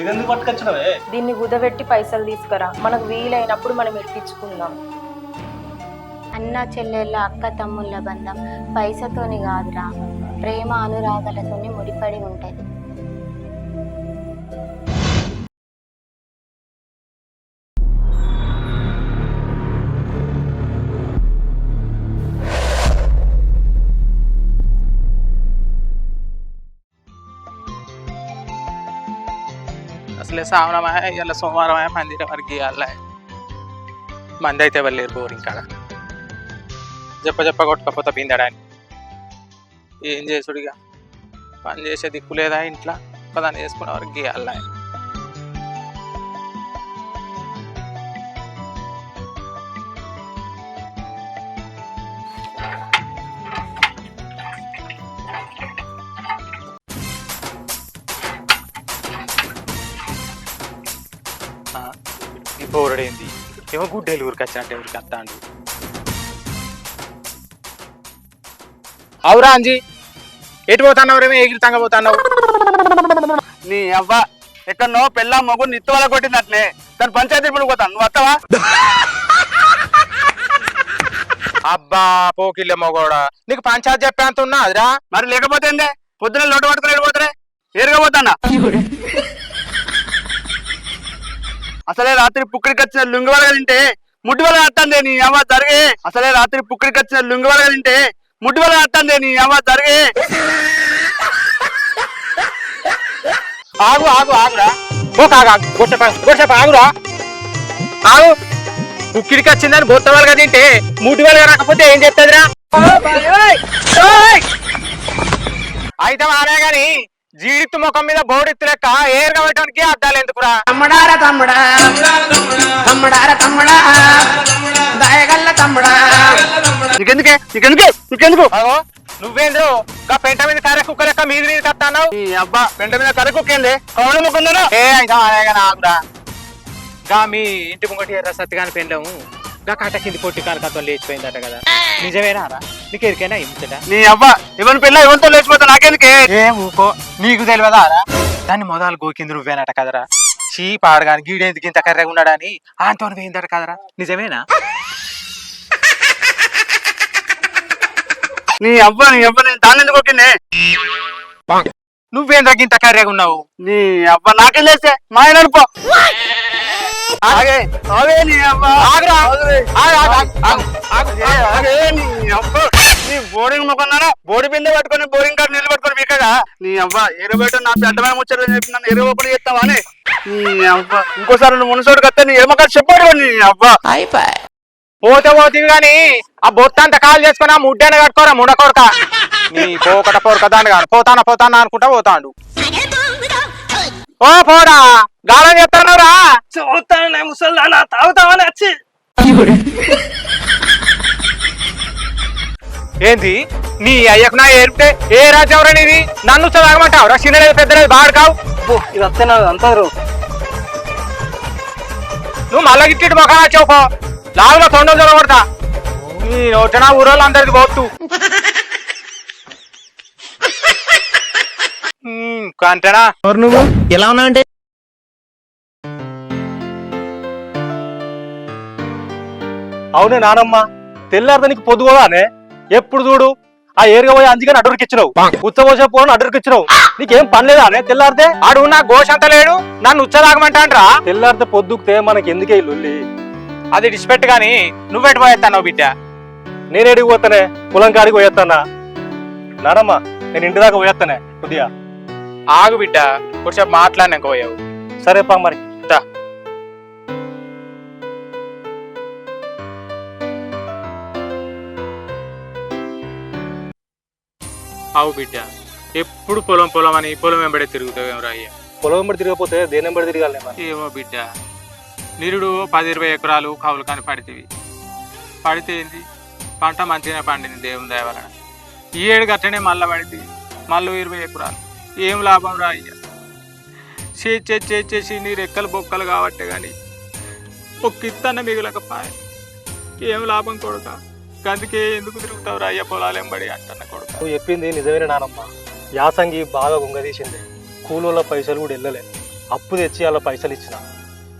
ఇదెందుకు పట్టుకొచ్చినవే? దీన్ని కుదబెట్టి పైసలు తీసుకురా. మనకు వీలైనప్పుడు మనం ఎక్కించుకుందాం అన్న చెల్లెళ్ళ అక్క తమ్ముళ్ళ బంధం పైసతోని కాదురా. ప్రేమ అనురాగాలతోని ముడిపడి ఉంటది. అసలే సావనమా ఇలా సోమవారం మందిరం వరకు ఇవ్వాలి మంది అయితే వెళ్ళారు బోర్ ఇంకా చెప్ప చెప్ప కొట్టుకపోతే పిందడానికి ఏం చేసుడిగా పని చేసే దిక్కు లేదా ఇంట్లో పదాన్ని చేసుకునే వరకు ఇవ్వాలి ఏమో గుడ్డేలు ఊరికి వచ్చినట్టు ఊరికి వస్తాడు అవురా అంజీ ఎటు పోతున్నావు రేమే ఎగిరి తంగ పోతున్నావు? నీ అవ్వ ఎక్కడనో పెళ్ళ మొగ్గు నిత్తు వల్ల కొట్టిందట్లే. దాని పంచాయతీ ఇప్పుడు పోతాను నువ్వు వస్తావా? అబ్బా పోకిల్లే మొగోడా. నీకు పంచాయతీ చెప్పేంత ఉన్నా అదిరా మరి లేకపోతే పొద్దున లోటు పట్టుకుని వెళ్ళిపోతారే ఏరుగా పోతానా? అసలే రాత్రి పుక్కడికి వచ్చిన లుంగి వలగ తింటే ముడ్డి వలగ అత్తందే నీ అమ్మ జరిగే. అసలే రాత్రి పుక్కడికి వచ్చిన లుంగి తింటే ముడ్డి వలగ అత్తందే నీ అమ్మ జరిగే. ఆగు ఆగు ఆగురా. ఓ ఆగురా. ఆగు. ఉక్కిడికి వచ్చిందని బొత్త తింటే మూడు వాళ్ళగా రాకపోతే ఏం చెప్తుందిరా అయితే ఆనే గాని జీడిత్తు ముఖం మీద బోడెత్తు లెక్క ఏరుగా పెట్టడానికి అద్దాలు ఎందుకురా? తమ్ముడార తమ్ముడా. తమ్ముడార తమ్ముడా. దయగల్ల తమ్ముడా. నీకెందుకే నీకెందుకే నీకెందుకు అగో నువ్వేంద్రు గా పెంట మీద కర్ర కుక్క లెక్క మీద మీద కత్తాన్నావు? నీ అబ్బా పెంట మీద కరకుక్కేంది కౌలు ముక్కుందా ఏ అయితే ఆనే గాని ఆగురా గా మీ ఇంటి ముంగటి ఎర్ర సత్తిగాని పెండ్లము. గా కట్ట కింది పొట్టి కనకత్వం లేచిపోయిందట కదా. నిజమేనా రా నీకు ఎరికైనా ఇంతట నీ అవ్వ ఇవన్న పిల్ల ఇవంతో లేచిపోతా నాకెందుకే? ఏ ఊకో నీకు తెలియదా రా దాన్ని మొదలు గోకింది నువ్వేనట కదరా. చీ పాడగాని గీడేందుకు ఇంత కర్రెగా ఉన్నాడని ఆంతో పోయిందట కదరా. నిజమేనా? నీ అవ్వ నీ అవ్వ నేను దాన్ని ఎందుకు కొట్టిందే ఇంత కర్రెగా ఉన్నావు? నీ అవ్వ నాకేం చేస్తే? మా ఆయన అనుకో. నీ బోరింగ్ మొక్కన్నారా బోడి బిందె పట్టుకొని బోరింగ్ కాడ నీళ్ళు పట్టుకొని మీకగా నీ అవ్వ ఎరబెట్ట నా పెద్దమైన ముచ్చట చెప్పి నన్ను ఎరవకుండా చేస్తావా అని. నీ అవ్వ ఇంకోసారి నువ్వు మునసోడు కత్తే నీ ఎరమకాడ చెప్పాడు నీ అవ్వ పోతే పోతివి గాని ఆ బొత్త అంత కాల్ చేసుకుని ఆ ముడ్డని కట్టుకోరా ముడ కొడక నీ పోకట పోరక దాన్ని కాదు పోతానా పోతానా అనుకుంటా పోతాండు. ఓ పోడా గాలం చెప్తానరా ముసల్దానా తాగుతావని వచ్చి. ఏంది? నీ అయ్యకు నా ఏర్పితే ఏ రాజ్యం నీది నన్ను చదవమంటావు రా? చిన్నలేదు పెద్దలేదు బాడుకావు ఇది వస్తే అంటారు నువ్వు మళ్ళా గిట్టి మొఖం వచ్చావు లావులో తొండం చదవడతా నీ నోటనా ఊరోళ్ళు అందరికి పోతు కంటనా ఎవరు నువ్వు? ఎలా ఉన్నా అంటే అవునే నానమ్మ. తెల్లారితే నీకు పొద్దుగోదానే ఎప్పుడు చూడు? ఆ ఏరుగా పోయి అంజిగా అడ్డరికిచ్చినావు. ఉచ్చబోసే పోను అడ్డరికిచ్చినావు. నీకేం పని లేదా అనే? తెల్లారితే ఆడు నా గోషంత లేడు. నన్ను ఉచ్చదాగమంటాండ్రా తెల్లారితే పొద్దుకుతే మనకి ఎందుకే లొల్లి? అది డిస్పెట్ గాని నువ్వెటు పోయేస్తాను బిడ్డ? నేను ఎడికి పోతానే? పొలం కాడికి పోయేస్తానా నానమ్మ నేను ఇంటి దాకా పోయేస్తానే కొద్దిగా ఆగు బిడ్డ. కొంచెం మాట్లాడినాక పోయావు. సరే పా మరి. అవు బిడ్డ. ఎప్పుడు పొలం పొలం అని పొలం వెంబడే తిరుగుతావు రాయ్య పొలం వెంబడి తిరగకపోతే దేని వెంబడి తిరగాలి ఏమో బిడ్డ. నిరుడు పది ఇరవై ఎకరాలు కవులు కానీ పడితివి. పడితే ఏంది? పంట మంచిగానే పండింది దేవుని దయ వలన. ఈ ఏడు గట్టనే మళ్ళా పడింది. మళ్ళీ ఇరవై ఎకరాలు. ఏం లాభం రా అయ్యా? చేచే చేసేసి నీ రెక్కలు బొక్కలు కాబట్టే కానీ ఒక్క ఇత్తన్న మిగులకపాయ. ఏం లాభం కొడుక? అందుకే ఎందుకు తిరుగుతావు రా అయ్య పొలాలు ఎంబడి అంటన్న కొడుక. నువ్వు చెప్పింది నిజమైన నానమ్మ. యాసంగి బాగా గుంగదీసింది. కూలోళ్ళ పైసలు కూడా వెళ్ళలే. అప్పు తెచ్చి అలా పైసలు ఇచ్చిన.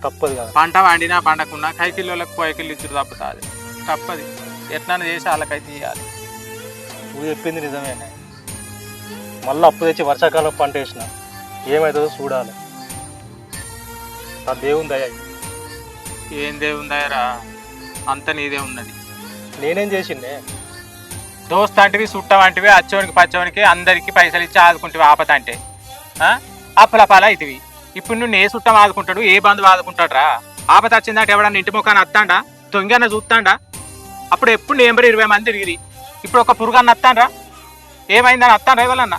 తప్పదు కదా. పంట వండినా పండకున్నా కైకిల్లోలకు పోయకిల్లు ఇచ్చుడు తప్పుతుంది. తప్పది. ఎట్లా చేసి వాళ్ళకైతే ఇవ్వాలి నువ్వు చెప్పింది నిజమేనే మళ్ళీ అప్పు తెచ్చి వర్షాకాలం పంట వేసిన. ఏమవుతుందో చూడాలి. ఆ దేవుని దయ ఏం దేవుందాయరా అంత నీదే ఉన్నది. నేనేం చేసిండే? దోస్త్ అంటివి చుట్ట వంటివి అచ్చోనికి పచ్చోనికి అందరికి పైసలు ఇచ్చి ఆదుకుంటివి ఆపత అంటే అప్పలపాల ఇదివి ఇప్పుడు నువ్వు ఏ చుట్టం ఆదుకుంటాడు ఏ బంధువు ఆదుకుంటాడు రా ఆపత వచ్చిందంటే ఎవడన్నా ఇంటి ముఖాన్ని అత్తాండా? దొంగన్న చూస్తాండా అప్పుడు ఎప్పుడు నెంబర్ ఇరవై మంది తిరిగిరి. ఇప్పుడు ఒక పురుగాన్ని అత్తాండ్రా? ఏమైందని అత్తాండ్రా ఎవరన్నా?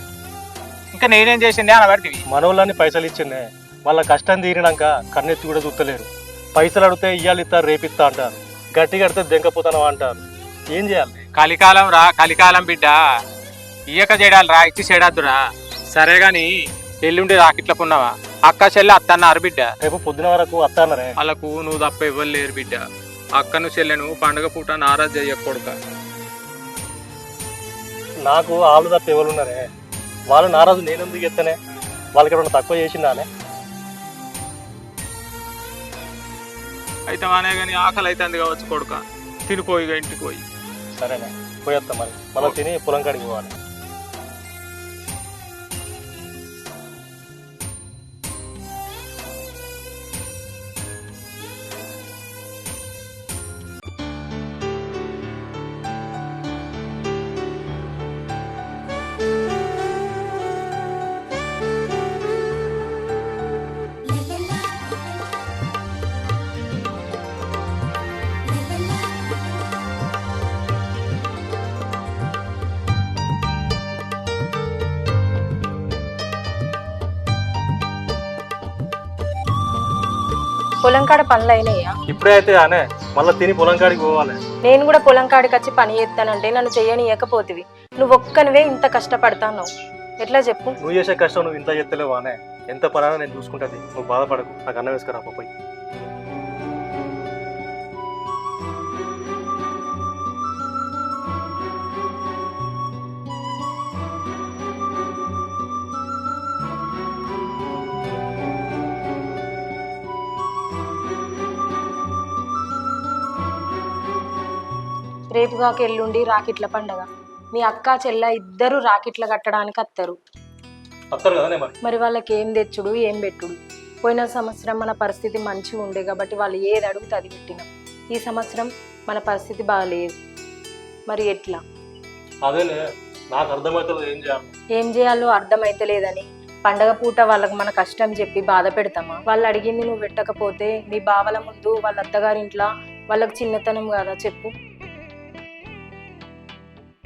ఇంకా నేనేం చేసిండే అని పడితివి మనోళ్ళని పైసలు ఇచ్చిండే. వాళ్ళ కష్టం తీరినాక కన్నెత్తి కూడా చూస్తలేరు పైసలు అడిగితే ఇయ్యాలి ఇస్తారు రేపిస్తా అంటారు. గట్టి కడితే దెంకపోతాను అంటారు. ఏం చేయాలి? కలికాలం రా కలికాలం బిడ్డ. ఇయ్యక చేయడాలి రా ఇచ్చి చేయడద్దురా సరే గాని ఎల్లుండి రాకిట్ల పున్నావా అక్క చెల్లె అత్తన్నారు బిడ్డ. రేపు పొద్దున వరకు వస్తానరే వాళ్ళకు నువ్వు తప్ప ఇవ్వలేరు బిడ్డ. అక్కను చెల్లెను పండగ పూట నారాజ్ చెయ్యకూడక నాకు ఆలు తప్ప ఎవరున్నారే వాళ్ళు నారాజు నేను ఎందుకు ఎత్తనే వాళ్ళకి ఏమన్నా తక్కువ చేసిందానే అయితే వానే గాని ఆకలి అవుతుంది కావచ్చు కొడుక. తినిపోయి ఇక ఇంటికి పోయి. సరేనే పోయేస్తాం మరి. మళ్ళీ తిని పొలం కాడికి పోవాలి. పొలం కాడ పనులు అయినాయా ఇప్పుడే అయితే అనే మళ్ళీ తిని పొలం కాడికి పోవాలి. నేను కూడా పొలం కాడికి వచ్చి పని చేస్తానంటే నన్ను చెయ్యనియకపోతివి నువ్వు ఒక్కనివే ఇంత కష్టపడతాను ఎట్లా చెప్పు? నువ్వు చేసే కష్టం నువ్వు ఇంత చెత్తలేవు అనే ఎంత పనైనా నేను చూసుకుంటుంది. నువ్వు బాధపడకు. నాకు అన్నం వేసుకురా పోయి. కాక ఎల్లుండి రాకిట్ల పండగ. మీ అక్క చెల్ల ఇద్దరు రాకిట్ల కట్టడానికి వస్తారు వస్తారు మరి మరి వాళ్ళకి ఏం తెచ్చుడు ఏం పెట్టుడు? పోయిన సంవత్సరం మన పరిస్థితి మంచిగా ఉండే కాబట్టి వాళ్ళు ఏది అడుగుతే అది పెట్టినాం. ఈ సంవత్సరం మన పరిస్థితి బాగాలేదు మరి ఎట్లా? అదేలే నాకు అర్థమవుతుంది ఏం చేయాలి. ఏం చేయాలో అర్థమైతే లేదని పండగ పూట వాళ్ళకి మన కష్టం చెప్పి బాధ పెడతామా? వాళ్ళు అడిగింది నువ్వు పెట్టకపోతే మీ బావల ముందు వాళ్ళ అత్తగారింట్లో వాళ్ళకి చిన్నతనం కదా చెప్పు.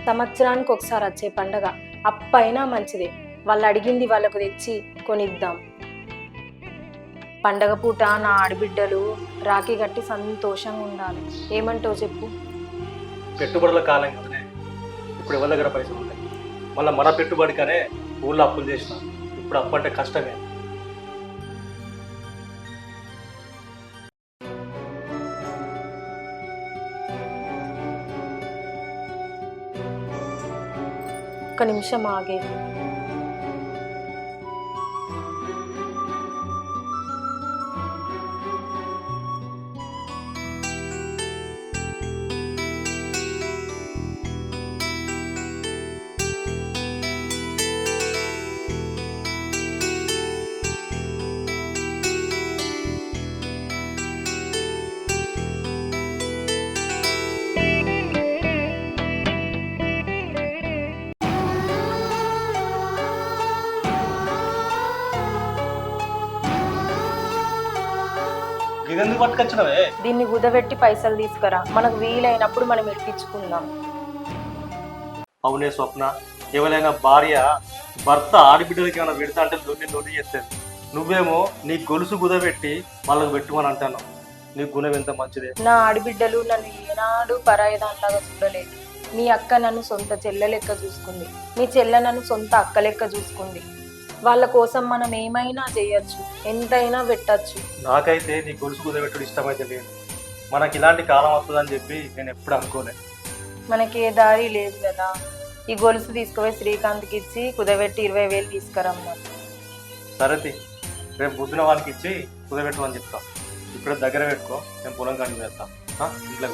సంవత్సరానికి ఒకసారి వచ్చే పండగ. అప్పైనా మంచిదే. వాళ్ళు అడిగింది వాళ్ళకు తెచ్చి కొనిద్దాం. పండగ పూట నా ఆడబిడ్డలు రాఖీ కట్టి సంతోషంగా ఉండాలి. ఏమంటావు చెప్పు? పెట్టుబడుల కాలం కదనే. ఇప్పుడు ఎవరి దగ్గర పైసలు ఉంటాయి? మళ్ళీ మన పెట్టుబడికనే ఊళ్ళో అప్పులు చేసిన. ఇప్పుడు అప్పు అంటే కష్టమే. ఒక్క నిమిషం ఆగేది. పట్టుకొచ్చినవే? దీన్ని కుదబెట్టి పైసలు తీసుకురా. మనకు వీలైనప్పుడు మనం ఇప్పించుకుందాం. అవునే స్వప్న ఎవరైనా భార్య భర్త ఆడబిడ్డలకి ఏమైనా పెడతా అంటే లొల్లి లొల్లి చేస్తుంది నువ్వేమో నీ గొలుసు కుదబెట్టి వాళ్ళకు పెట్టుమని అంటాను. నీ గుణం ఎంత మంచిదే? నా ఆడబిడ్డలు నన్ను ఏనాడు పరాయి దానిలాగా చూడలేదు. మీ అక్క నన్ను సొంత చెల్లె లెక్క చూసుకుంది. మీ చెల్లె నన్ను సొంత అక్క లెక్క చూసుకుంది. వాళ్ళ కోసం మనం ఏమైనా చేయొచ్చు ఎంతైనా పెట్టచ్చు. నాకైతే నీ గొలుసు కుదబెట్టుడు ఇష్టమైతే లేదు. మనకి ఇలాంటి కాలం వస్తుందని చెప్పి నేను ఎప్పుడు అనుకోలే. మనకి ఏ దారి లేదు కదా. ఈ గొలుసు తీసుకుపోయి శ్రీకాంత్కి ఇచ్చి కుదబెట్టి ఇరవై వేలు తీసుకురమ్మా. సరేతి రేపు పొద్దున వాళ్ళకి ఇచ్చి కుదబెట్టమని చెప్తా. ఇప్పుడే దగ్గర పెట్టుకో నేను పొలం వేస్తా ఆ? ఇంట్లో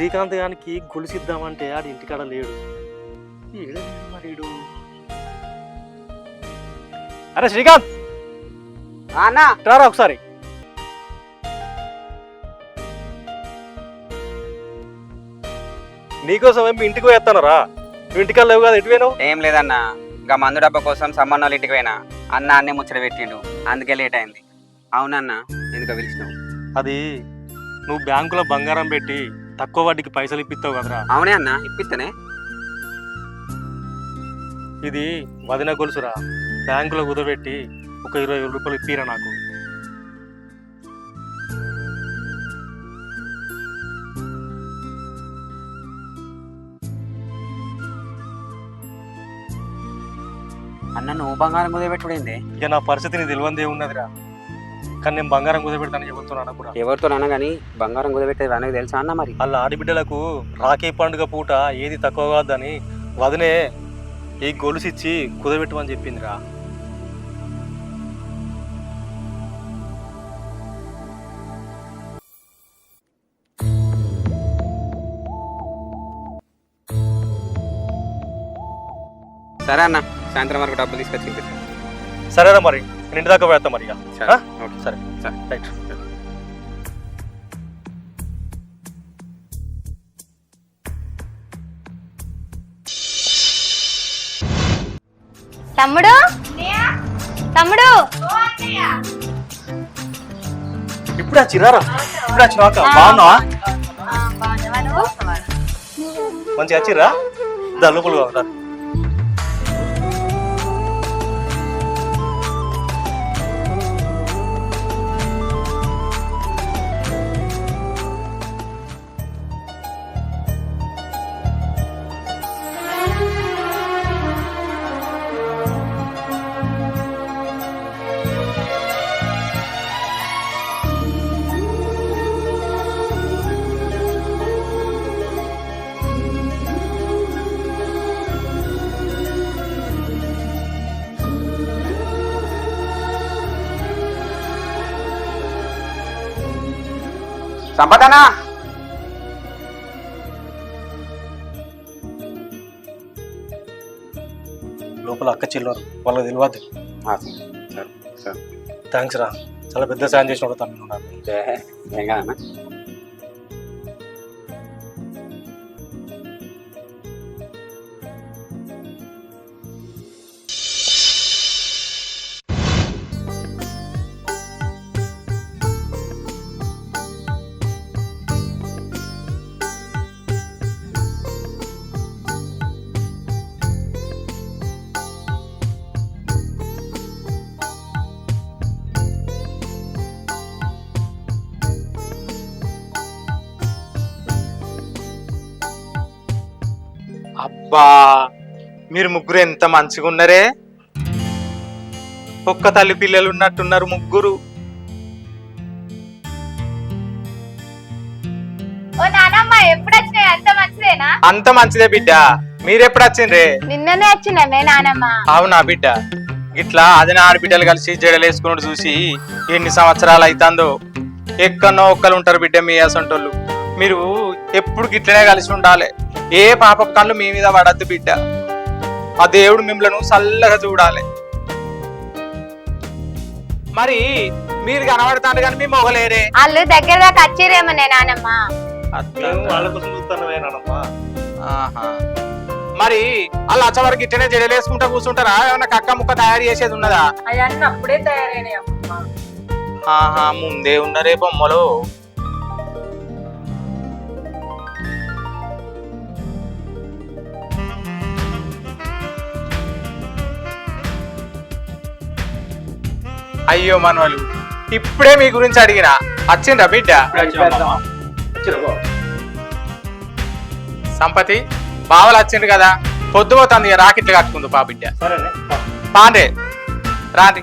శ్రీకాంత్ గానికి గొలుసిద్దామంటే ఆడి ఇంటికాడ లేడు. ఈడేంటి మరి ఈడు? అరే శ్రీకాంత్! అన్నా! రారా ఒకసారి. నీకోసం ఏమి ఇంటికి పోయేస్తానరా నువ్వు ఇంటికాడ లేవు కదా ఎటు పోయినావు? ఏం లేదన్న. గా మందు డబ్బా కోసం సమ్మన్నోళ్ళ ఇంటికి పోయినా. అన్న అన్నే ముచ్చట పెట్టిండు. అందుకే లేట్ అయింది. అవునన్న ఎందుకు పిలిచినావు. అది నువ్వు బ్యాంకులో బంగారం పెట్టి తక్కువ వడ్డీకి పైసలు ఇప్పిస్తావు కదరా. అవునే అన్న ఇప్పిస్తేనే ఇది వదిన గొలుసురా. బ్యాంకులో కుదబెట్టి ఒక ఇరవై వేల రూపాయలు ఇప్పిరా నాకు. అన్న నువ్వు బంగారం కుదిపెట్టుడైంది ఇక నా పరిస్థితి నీకు తెలియంది ఏమున్నదిరా కానీ నేను బంగారం కుదబెడతానని చెబుతున్నాను కూడా? ఎవరితో అన్న కానీ బంగారం కుదిపెట్టేది అనేది తెలుసా అన్న మరి? వాళ్ళ ఆడబిడ్డలకు రాఖీ పండుగ పూట ఏది తక్కువ కాదని వదినే ఈ గొలుసు ఇచ్చి కుదబెట్టమని చెప్పిందిరా. సరే అన్న సాయంత్రం వరకు డబ్బులు తీసుకొచ్చి. సరేనా మరి నేను ఇంటి దాకా పోయేస్తా మరి ఇక. సరే ఆ? ఓకే. సరే. సరే. రైట్ తమ్ముడు? తమ్ముడు? ఇప్పుడు ఆ చిరారా? ఇప్పుడు వచ్చినాక బాగున్నావా? మంచిగా వచ్చిర్రా? దా లోపల సంపదనా? లోపల అక్క చిల్లరు వాళ్ళకి తెలియదు. ఆ, సరే సరే. థ్యాంక్స్ రా. చాలా పెద్ద సాయం చేసిన తను. నాకు అబ్బా మీరు ముగ్గురు ఎంత మంచిగా ఉన్నారే ఒక్క తల్లి పిల్లలు ఉన్నట్టున్నారు ముగ్గురు. ఓ నానమ్మ ఎప్పుడు వచ్చినాయి అంత మంచిదేనా? అంత మంచిదే బిడ్డ. మీరెప్పుడు వచ్చిండ్రే నిన్ననే వచ్చినామే నానమ్మ. అవునా బిడ్డ? ఇట్లా అది ఆడబిడ్డలు కలిసి జడలేసుకున్నాడు చూసి ఎన్ని సంవత్సరాలు అవుతుందో ఎక్కడో ఒక్కరు ఉంటారు బిడ్డ మీ అసంటోళ్ళు. మీరు ఎప్పుడు గిట్లనే కలిసి ఉండాలి. ఏ పాప కళ్ళు మీ మీద పడద్దు బిడ్డ. ఆ దేవుడు మిమ్మల్ని చల్లగా చూడాలి. మరి మీరు కనబడతారు కానీ మీ మొగలేరే వాళ్ళు దగ్గర దాకా వచ్చిరేమోనే నానమ్మ. వాళ్ళ. మరి వాళ్ళు వచ్చేవరకు ఇట్లనే జడలేసుకుంటా కూర్చుంటారా? ఏమన్నా కక్క ముక్క తయారు చేసేది ఉన్నదా? అప్పుడే ఆహా ముందే ఉన్నరే బొమ్మలు. అయ్యో మనవలు ఇప్పుడే మీ గురించి అడిగిన. వచ్చిండ్రా బిడ్డ? సంపతి బావలు వచ్చిండు కదా పొద్దుపోతుంది రాకెట్లు కట్టుకుంది పా. బిడ్డ పాండే రాండి.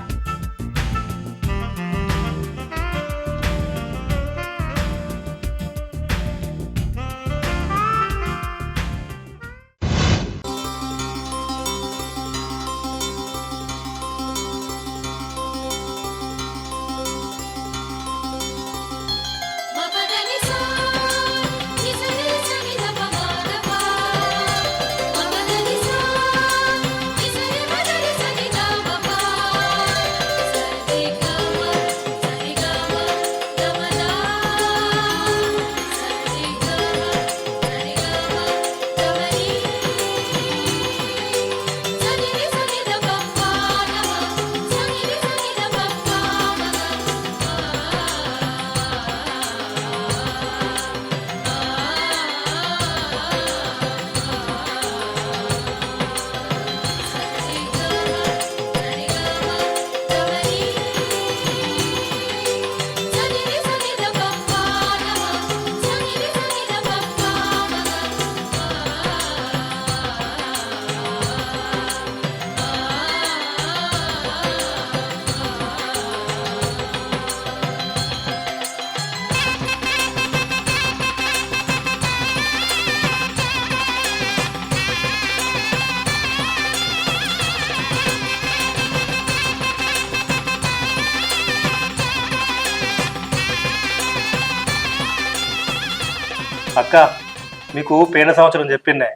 మీకు పోయిన సంవత్సరం చెప్పిండే.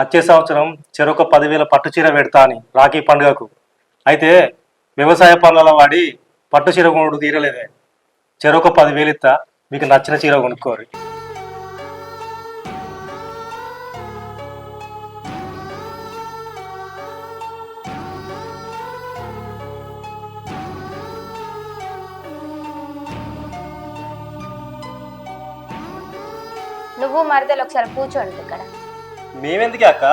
వచ్చే సంవత్సరం చెరొక పదివేల పట్టు చీర పెడతా అని రాఖీ పండుగకు. అయితే వ్యవసాయ పనుల వాడి పట్టు చీర కొనుడు తీరలేదే. చెరొక పదివేలు ఇస్తా మీకు నచ్చిన చీర కొనుక్కోరు. నువ్వు మరదలు ఒకసారి కూర్చోండి ఇక్కడ. మేమెందుకే అక్క?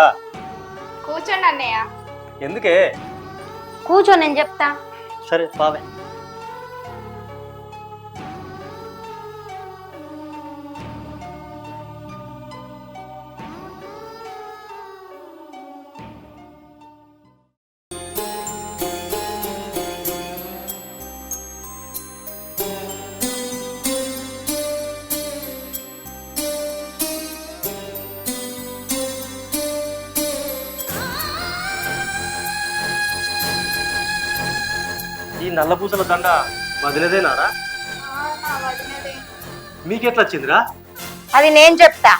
కూర్చోండి అన్నయ్య. ఎందుకే? కూర్చో నేను చెప్తా. సరే బావే. ఈ నల్ల పూసల దండ వదిలేదేనారా? మీకెట్లా వచ్చిందిరా అది నేను చెప్తా.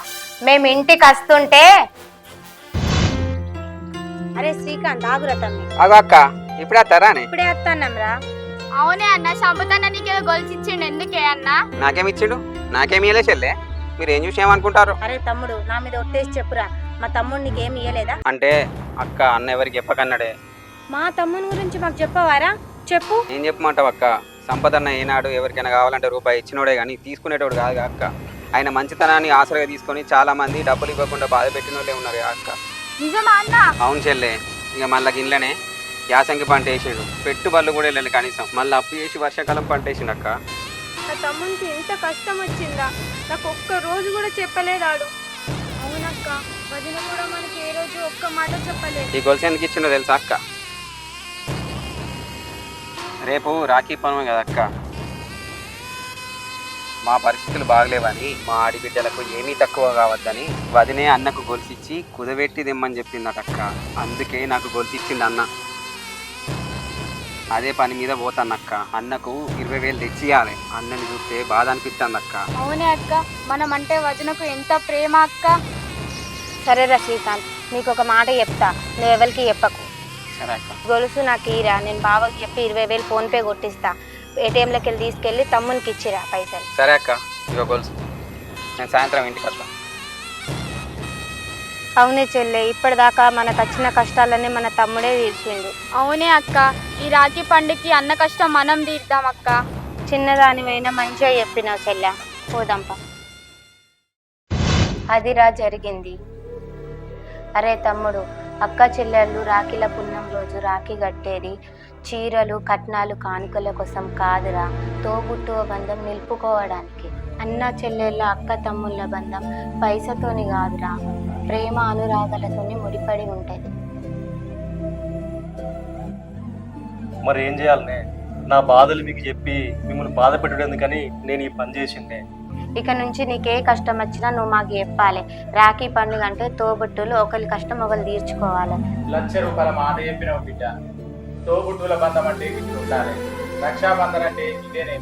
మేము ఇంటికి వస్తుంటే అరే శ్రీకాంత్ ఆగురా తమ్మి. అగో అక్క ఇప్పుడు వస్తారా అని? ఇప్పుడే వస్తానమ్రా అవునే అన్న సంపతన్న నీకేదో గొలుసిచ్చిండు ఎందుకే అన్న? నాకేమి ఇచ్చిండు? నాకేమి ఇయ్యలే చెల్లె. మీరు ఏం చూసి ఏమనుకుంటారు అరే తమ్ముడు నా మీద ఒట్టేసి చెప్పురా. మా తమ్ముడు నీకేం ఇయ్యలేదా? అంటే అక్క అన్న ఎవరికి చెప్పకన్నాడే? మా తమ్ముని గురించి మాకు చెప్పవారా? చెప్పు. ఏం చెప్పమంటావు అక్క. సంపదన్న ఏనాడు ఎవరికైనా కావాలంటే రూపాయి ఇచ్చినోడే కానీ తీసుకునేటోడు కాదు అక్క. ఆయన మంచితనాన్ని ఆసరగా తీసుకొని చాలా మంది డబ్బులు ఇవ్వకుండా బాధ పెట్టిన వాళ్ళే ఉన్నారు అక్క. నిజమా అన్న? అవును చెల్లె. ఇక మళ్ళీ గిన్నెలనే యాసంగి పంట వేసిండు పెట్టుబడులు కూడా వెళ్ళాలి కనీసం. మళ్ళీ అప్పు చేసి వర్షాకాలం పంట వేసిండు అక్క. నా తమ్మునికి ఎంత కష్టం వచ్చిందా? నాకు ఒక్క రోజు కూడా చెప్పలేదాడు అవునక్క. వదిన కూడా మనకి ఏ రోజు ఒక్క మాట చెప్పలేదు. ఈ గొలుసు ఎందుకు ఇచ్చిండో తెలుసా అక్క? రేపు రాఖీ పనువం కదా అక్క మా పరిస్థితులు బాగలేవని మా ఆడిబిడ్డలకు ఏమీ తక్కువ కావద్దని వదినే అన్నకు గొలిసిచ్చి కుదవెట్టి దిమ్మని చెప్పిందట అక్క అందుకే నాకు గొలిసిచ్చింది అన్న. అదే పని మీద పోతానక్క అన్నకు ఇరవై వేలు తెచ్చియాలి అన్నని చూస్తే బాధ అనిపిస్తుంది అక్క అవునే అక్క మనం అంటే వదినకు ఎంత ప్రేమ అక్క? సరేరా శ్రీకాంత్ నీకు ఒక మాట చెప్తా. నువ్వు ఎవరికి చెప్పకు. గొలుసు నాకు ఈరా నేను బావకి చెప్పి ఇరవై వేలు ఫోన్పే కొట్టిస్తా. ఏటీఎంలోకి వెళ్ళి తీసుకెళ్ళి తమ్మునికి ఇచ్చిరా పైసలు. సరే అక్క ఇగో గొలుసు. నేను సాయంత్రం ఇంటికి వస్తా. అవునే చెల్లె ఇప్పటిదాకా మనకు వచ్చిన కష్టాలన్నీ మన తమ్ముడే తీర్చిండు. అవునే అక్క ఈ రాఖీ పండుగకి అన్న కష్టం మనం తీర్దాం అక్క. చిన్నదానివైనా మంచిగా చెప్పినావు చెల్లె. పోదాంపా అదిరా జరిగింది. అరే తమ్ముడు అక్క చెల్లెళ్ళు రాఖీల పుణ్యం రోజు రాఖీ కట్టేది. చీరలు కట్నాలు కానుకల కోసం కాదురా తోబుట్టువ బంధం నిలుపుకోవడానికి. అన్న చెల్లెళ్ళ అక్క తమ్ముళ్ళ బంధం పైసతోని కాదురా ప్రేమ అనురాగాలతోని ముడిపడి ఉంటుంది. మరి ఏం చేయాలనే? నా బాధలు మీకు చెప్పి మిమ్మల్ని బాధ పెట్టడం ఎందుకని నేను ఈ పని చేసిందే ఇక నుంచి నీకే కష్టం వచ్చినా నువ్వు మాకు చెప్పాలి. రాఖీ పండుగ అంటే తోబుట్టులు ఒకరి కష్టం ఒకరు తీర్చుకోవాలి. లక్ష రూపాయల మాట చెప్పినావు బిడ్డ. తోబుట్టుల బంధం అంటే ఇట్లా ఉండాలి. రక్షాబంధన్ అంటే ఇదేనే.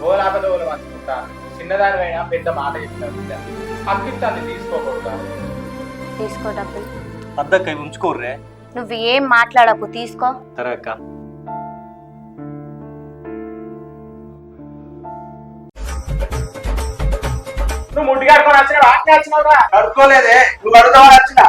గోలాప దోలు పంచుకుంటా. చిన్నదానివైనా పెద్ద మాట చెప్పినావు బిడ్డ. అక్కిస్తాన్ని తీసుకోకూడదు తీసుకో డబ్బులు. అద్దక్క ఉంచుకోర్రే. నువ్వు ఏం మాట్లాడకు తీసుకో. సరే అక్క. ఆజ్ఞ వచ్చినావురా కడుక్కోలేదే. నువ్వు అడుగుతావని వచ్చిన.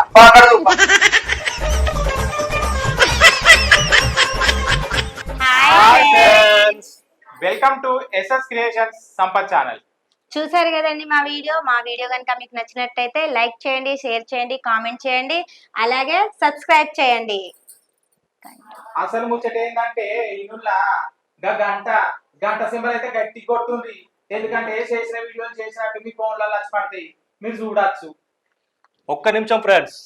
Welcome to S S creations Sampath channel చూసారు కదండి మా వీడియో? మా వీడియో కనుక మీకు నచ్చినట్టయితే లైక్ చేయండి షేర్ చేయండి కామెంట్ చేయండి అలాగే సబ్స్క్రైబ్ చేయండి. అసలు ముచ్చట ఏంటంటే ఇనుల్లా గా గంట గంట సింబల్ అయితే గట్టి కొట్టుంది ఎందుకంటే చేసిన వీడియోలు చేసినట్టు మీ ఫోన్లలో వచ్చి పడతాయి. మీరు చూడొచ్చు. ఒక్క నిమిషం ఫ్రెండ్స్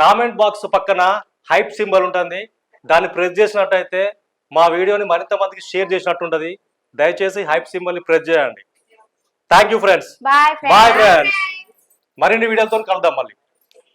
కామెంట్ బాక్స్ పక్కన హైప్ సింబల్ ఉంటుంది. దాన్ని ప్రెస్ చేసినట్టయితే మా వీడియోని మరింత మందికి షేర్ చేసినట్టు ఉంటుంది దయచేసి హైప్ సింబల్ని ప్రెస్ చేయండి. Thank you friends bye bye friends మరిన్ని వీడియోలతో కలుద్దాం మళ్ళీ.